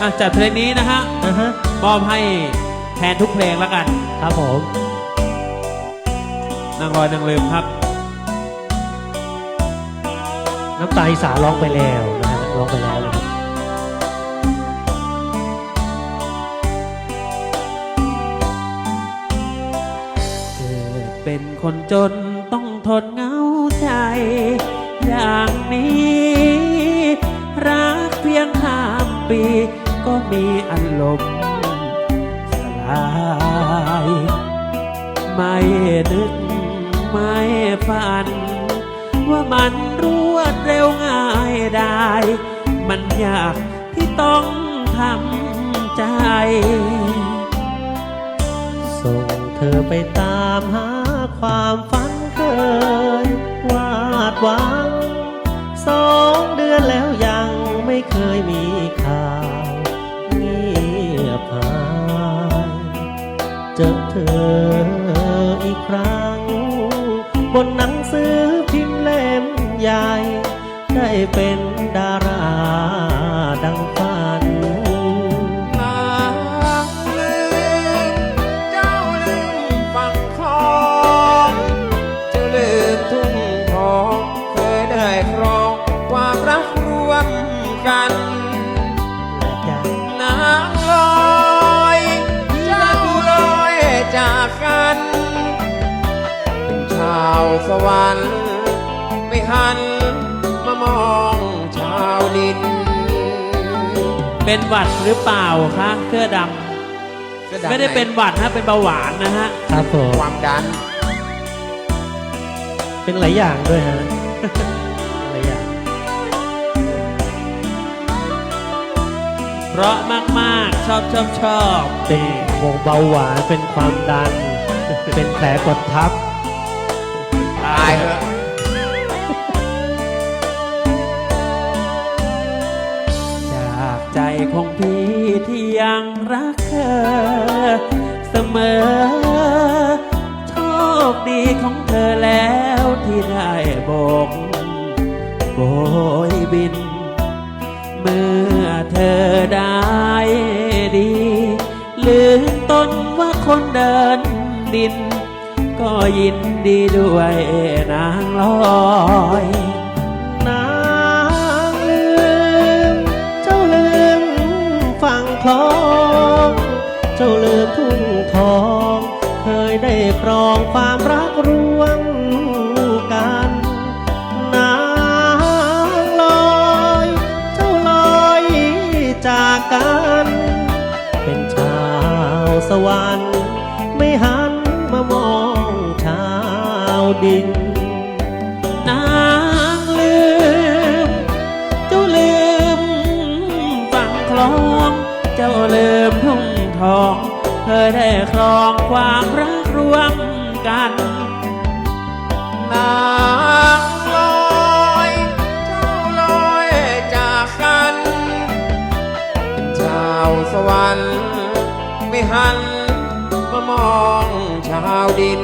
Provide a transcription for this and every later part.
อะจัดเพลงนี้นะฮะนะฮะมอบให้แทนทุกเพลงแล้วกันครับผมนางรอยนางลืมครับ น้ำตาอีสานร้องไปแล้วนะฮะร้องไปแล้วนะครับเกิดเป็นคนจนต้องทนเหงาใจ อย่างนี้ รักเพียงข้ามปี ก็มีอารมสลาย ไม่นึกไม่ฝัน ว่ามันรวดเร็วง่ายได้ มันยากที่ต้องทำใจ ส่งเธอไปตามหาความฝันเคยวาดหวังสองเดือนแล้วยังไม่เคยมี ครั้ง บนหนังสือพิมพ์เล่มใหญ่ ได้เป็นดาราดังฝันนางลืมเจ้าลืมฝั่งคลองเจ้าลืมทุ่งทองเคยได้ครองความรักรวมกันนางลอยเจ้าลอยจากกันาวสวรรค์ไม่หันมามองชาวดินเป็นหวัดหรือเปล่าคะเสื้อดำไม่ได้เป็นหวัดนะเป็นเบาหวานนะฮะครับผมความดัน เป็นหลายอย่างด้วยฮะหลายอย่าง เพราะมากๆชอบชอบชอบเป็นวงเบาหวานเป็นความดัน เป็นแผลกดทับ ตายเถอะจากใจของพี่ที่ยังรักเธอ เสมอ โชคดีของเธอแล้วที่ได้โบกโบยบิน เมื่อเธอได้ดีลืมต้นว่าคนเดินดิน ก็ยินดีด้วยนางลอยนางลืม เจ้าลืมฝั่งคลอง เจ้าลืมทุ่งทอง เคยได้ครองความรักร่วมกันนางลอย เจ้าลอยจากกัน เป็นชาวสวรรค์ไม่หา ดิน นางลืม เจ้าลืมฝั่งคลอง เจ้าลืมทุ่งทองเคยได้ครองความรักรวมกันนางลอย เจ้าลอยจากกันเป็นชาวสวรรค์ไม่หันมามองชาวดิน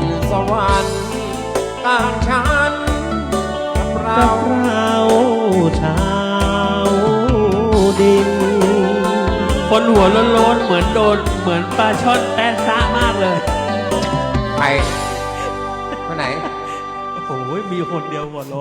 นสวรรค์ต่างฉันกับเรากับเราชาวดิน คนหัวโล้นๆเหมือนโดนเหมือนปลาช่อนแต้ซะมากเลยไปคนไหน โอ้โหมีคนเดียวหัวโล้น